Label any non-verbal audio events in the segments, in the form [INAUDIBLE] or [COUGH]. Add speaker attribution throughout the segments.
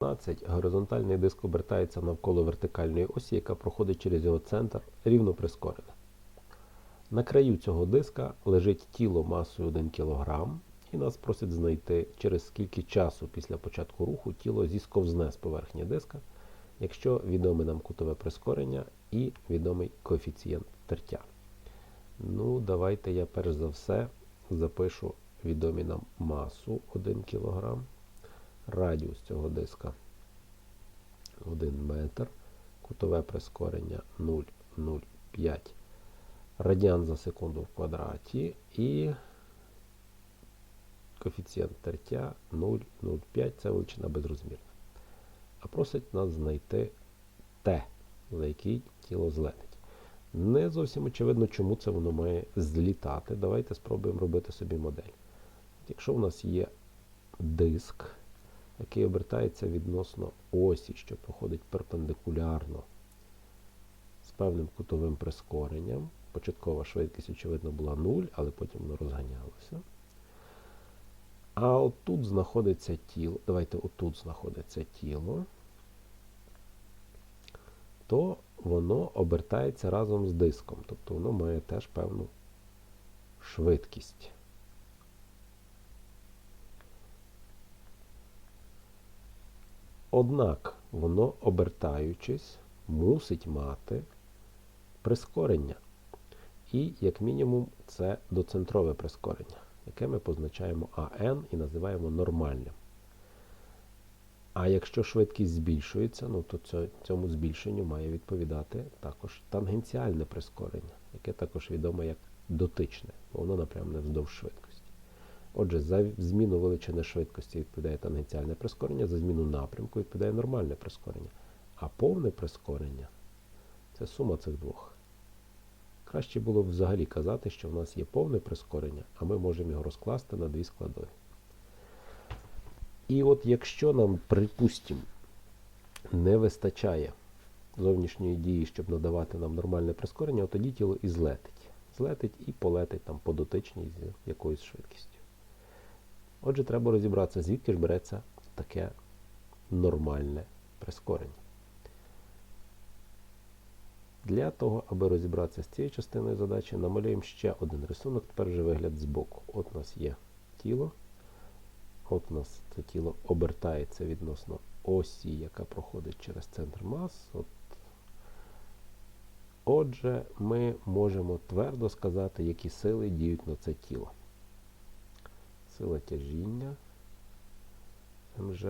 Speaker 1: 15 горизонтальний диск обертається навколо вертикальної осі, яка проходить через його центр рівно прискорено. На краю цього диска лежить тіло масою 1 кг, і нас просять знайти, через скільки часу після початку руху тіло зісковзне з поверхні диска, якщо відоме нам кутове прискорення і відомий коефіцієнт тертя. Ну, давайте я перш за все запишу відомі нам масу 1 кг, радіус цього диска 1 метр, кутове прискорення 0,05 радіан за секунду в квадраті і коефіцієнт тертя 0,05 це величина безрозмірна. А просить нас знайти Т, за який тіло злетить. Не зовсім очевидно, чому це воно має злітати. Давайте спробуємо робити собі модель. Якщо в нас є диск, який обертається відносно осі, що проходить перпендикулярно з певним кутовим прискоренням, початкова швидкість, очевидно, була 0, але потім воно розганялося. А отут знаходиться тіло, давайте отут знаходиться тіло, то воно обертається разом з диском. Тобто воно має теж певну швидкість. Однак воно, обертаючись, мусить мати прискорення. І, як мінімум, це доцентрове прискорення, яке ми позначаємо АН і називаємо нормальним. А якщо швидкість збільшується, ну, то цьому збільшенню має відповідати також тангенціальне прискорення, яке також відомо як дотичне, бо воно напрямне вздовж швидкості. Отже, за зміну величини швидкості відповідає тангенціальне прискорення, за зміну напрямку відповідає нормальне прискорення. А повне прискорення це сума цих двох. Краще було б взагалі казати, що в нас є повне прискорення, а ми можемо його розкласти на дві складові. І от якщо нам, припустимо, не вистачає зовнішньої дії, щоб надавати нам нормальне прискорення, от тоді тіло і злетить. Злетить і полетить там по дотичній з якоюсь швидкістю. Отже, треба розібратися, звідки ж береться таке нормальне прискорення. Для того, аби розібратися з цією частиною задачі, намалюємо ще один рисунок, тепер вже вигляд збоку. От у нас є тіло. От у нас це тіло обертається відносно осі, яка проходить через центр мас. От. Отже, ми можемо твердо сказати, які сили діють на це тіло. Сила тяжіння МЖ,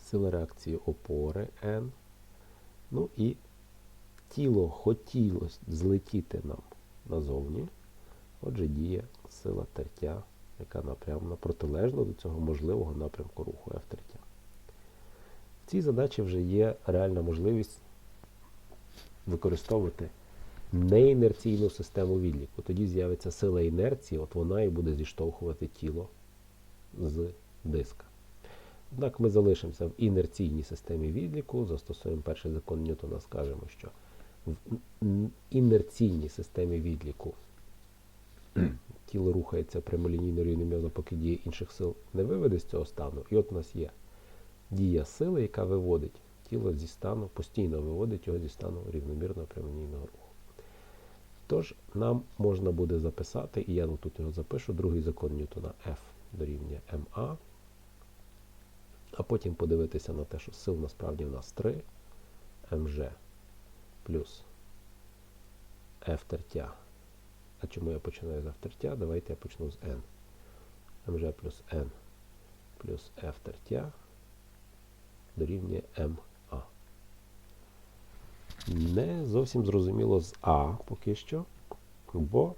Speaker 1: сила реакції опори N. Ну і тіло хотіло злетіти нам назовні. Отже, діє сила тертя, яка напрямно протилежна до цього можливого напрямку руху F тертя. В цій задачі вже є реальна можливість використовувати неінерційну систему відліку. Тоді з'явиться сила інерції, от вона і буде зіштовхувати тіло з диска. Однак ми залишимося в інерційній системі відліку, застосуємо перший закон Ньютона, скажемо, що в інерційній системі відліку [CLEARS THROAT] тіло рухається прямолінійно рівномірно, поки дія інших сил не виведе з цього стану. І от у нас є дія сили, яка виводить тіло зі стану, постійно виводить його зі стану рівномірного прямолінійного руху. Тож, нам можна буде записати, і я тут його запишу, другий закон Ньютона F дорівнює МА. А потім подивитися на те, що сил насправді в нас 3 МЖ плюс F тертя. А чому я починаю з F тертя? Давайте я почну з N. МЖ плюс N плюс F тертя дорівнює МА. Не зовсім зрозуміло з А поки що, бо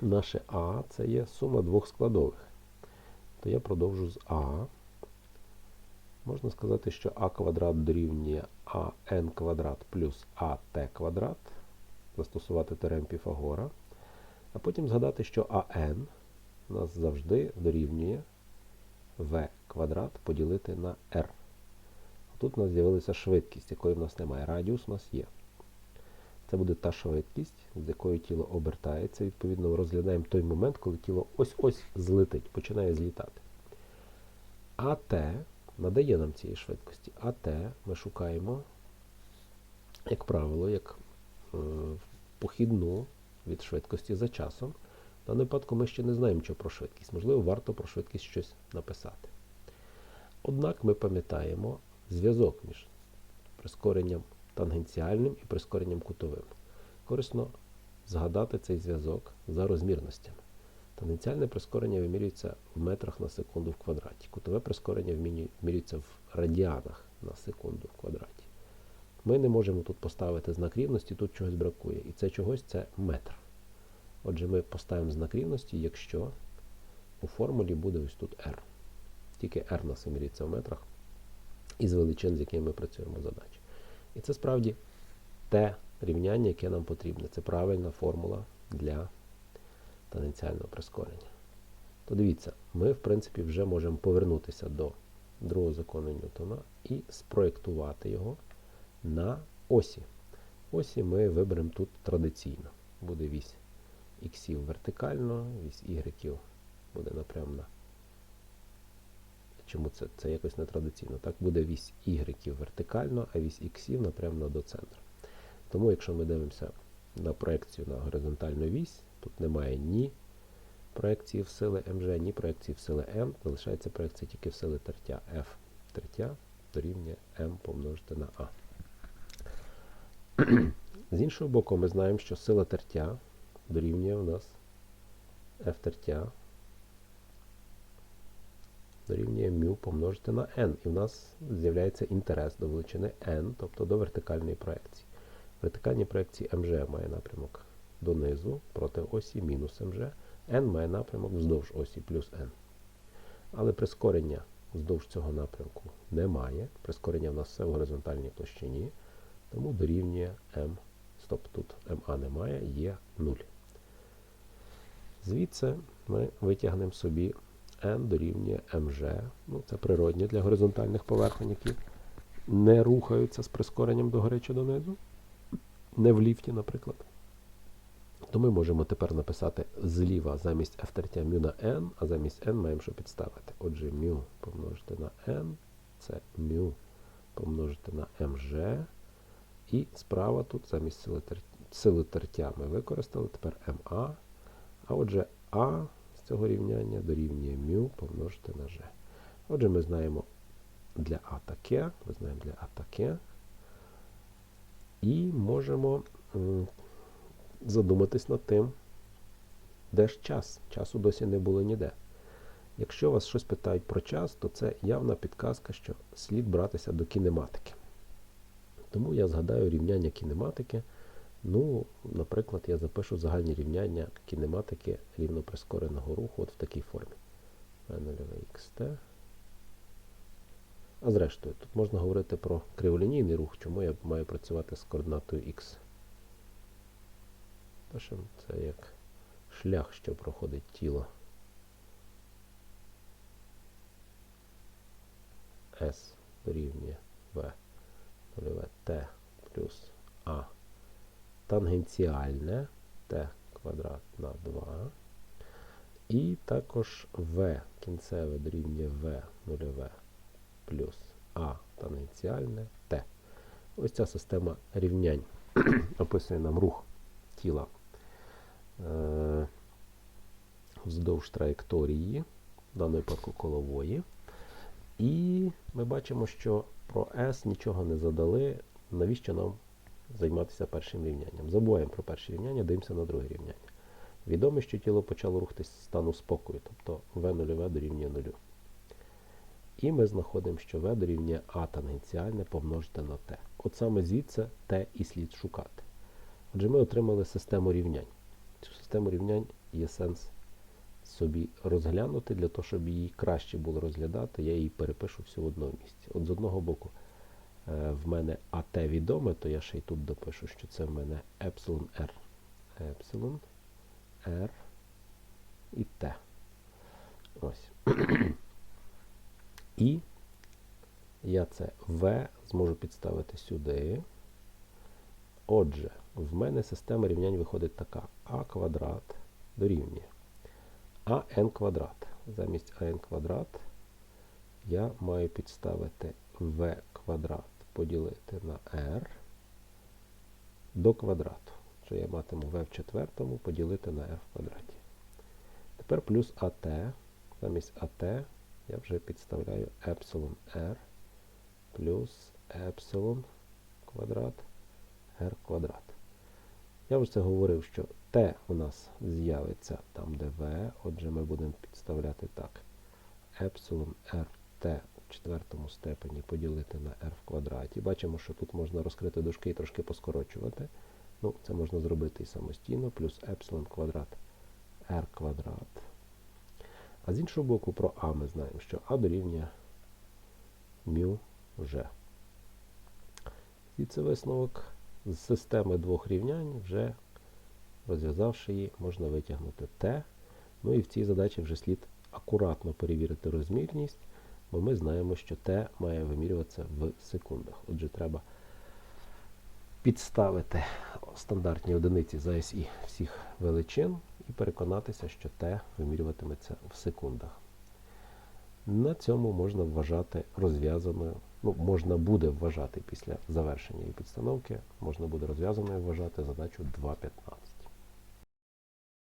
Speaker 1: наше А це є сума двох складових. То я продовжу з А. Можна сказати, що а квадрат дорівнює АН квадрат плюс АТ квадрат, застосувати теорем Піфагора. А потім згадати, що АН нас завжди дорівнює В квадрат поділити на R. Тут у нас з'явилася швидкість, якої в нас немає. Радіус у нас є. Це буде та швидкість, з якою тіло обертається. Відповідно, розглядаємо той момент, коли тіло ось-ось злетить, починає злітати. АТ надає нам цієї швидкості. А Т ми шукаємо, як правило, як е, похідну від швидкості за часом. В даному випадку ми ще не знаємо, що про швидкість. Можливо, варто про швидкість щось написати. Однак ми пам'ятаємо зв'язок між прискоренням тангенціальним і прискоренням кутовим. Корисно згадати цей зв'язок за розмірностями. Тангенціальне прискорення вимірюється в метрах на секунду в квадраті. Кутове прискорення вимірюється в радіанах на секунду в квадраті. Ми не можемо тут поставити знак рівності, тут чогось бракує. І це чогось це метр. Отже, ми поставимо знак рівності, якщо у формулі буде ось тут R. Тільки R нас вимірюється в метрах із величин, з якими ми працюємо задачі. І це справді те рівняння, яке нам потрібне. Це правильна формула для тангенціального прискорення. То дивіться, ми, в принципі, вже можемо повернутися до другого закону Ньютона і спроєктувати його на осі. Осі ми виберемо тут традиційно. Буде вісь іксів вертикально, вісь ігреків буде напрямна. Чому це? Це якось нетрадиційно. Так буде вісь ігреків вертикально, а вісь іксів напрямно до центру. Тому, якщо ми дивимося на проекцію на горизонтальну вісь, тут немає ні проекції в сили МЖ, ні проекції в сили М, залишається проекція тільки в сили тертя F. Тертя дорівнює М помножити на А. З іншого боку, ми знаємо, що сила тертя дорівнює у нас F тертя дорівнює μ помножити на n. І в нас з'являється інтерес до величини n, тобто до вертикальної проекції. Вертикальні проекції МЖ має напрямок донизу проти осі мінус МЖ, n має напрямок вздовж осі плюс n. Але прискорення вздовж цього напрямку немає. Прискорення в нас все в горизонтальній площині, тому дорівнює m. Стоп, тут МА немає, є 0. Звідси ми витягнемо собі n дорівнює mg. Ну, це природні для горизонтальних поверхонь, які не рухаються з прискоренням догори чи донизу. Не в ліфті, наприклад. То ми можемо тепер написати зліва замість f тертя μ на n, а замість n маємо що підставити. Отже, μ помножити на n, це μ помножити на mg. І справа тут замість сили, тер... сили тертя ми використали тепер ма. А отже, а з цього рівняння дорівнює μ помножити на g. Отже, ми знаємо для А таке, ми знаємо для А таке. І можемо задуматись над тим, де ж час. Часу досі не було ніде. Якщо вас щось питають про час, то це явна підказка, що слід братися до кінематики. Тому я згадаю рівняння кінематики. Ну, наприклад, я запишу загальні рівняння кінематики рівноприскореного руху от в такій формі. xt. А зрештою, тут можна говорити про криволінійний рух, чому я маю працювати з координатою x. Пишемо це як шлях, що проходить тіло. S дорівнює V T плюс тангенціальне t квадрат на 2. І також v кінцеве дорівнює v нульове плюс а тангенціальне t. Ось ця система рівнянь [CLEARS THROAT] описує нам рух тіла е, вздовж траєкторії, в даному випадку колової. І ми бачимо, що про S нічого не задали. Навіщо нам займатися першим рівнянням? Забуваємо про перше рівняння, дивимося на друге рівняння. Відомо, що тіло почало рухатись з стану спокою, тобто V0V дорівнює 0. І ми знаходимо, що V дорівнює А тангенціальне помножити на T. От саме звідси T і слід шукати. Отже, ми отримали систему рівнянь. Цю систему рівнянь є сенс собі розглянути, для того, щоб її краще було розглядати, я її перепишу всю в одному місці. От з одного боку, в мене АТ відоме, то я ще й тут допишу, що це в мене епсилон R. Епсилон R і Т. Ось. І я це В зможу підставити сюди. Отже, в мене система рівнянь виходить така. А квадрат дорівнює АН квадрат. Замість АН квадрат я маю підставити v квадрат поділити на r до квадрату. Що я матиму v в четвертому поділити на r в квадраті. Тепер плюс at, замість at я вже підставляю епсилон r плюс епсилон квадрат r квадрат. Я вже це говорив, що t у нас з'явиться там, де v, отже ми будемо підставляти так. Епсилон rt четвертому степені поділити на r в квадраті. Бачимо, що тут можна розкрити дужки і трошки поскорочувати. Ну, це можна зробити і самостійно, плюс епсилон квадрат r квадрат. А з іншого боку, про а ми знаємо, що а дорівнює μ g. І це висновок з системи двох рівнянь, вже розв'язавши її, можна витягнути t. Ну і в цій задачі вже слід акуратно перевірити розмірність, бо ми знаємо, що t має вимірюватися в секундах. Отже, треба підставити стандартні одиниці за SI всіх величин і переконатися, що t вимірюватиметься в секундах. На цьому можна вважати розв'язаною, ну, можна буде вважати після завершення її підстановки, можна буде розв'язаною вважати задачу 2.15.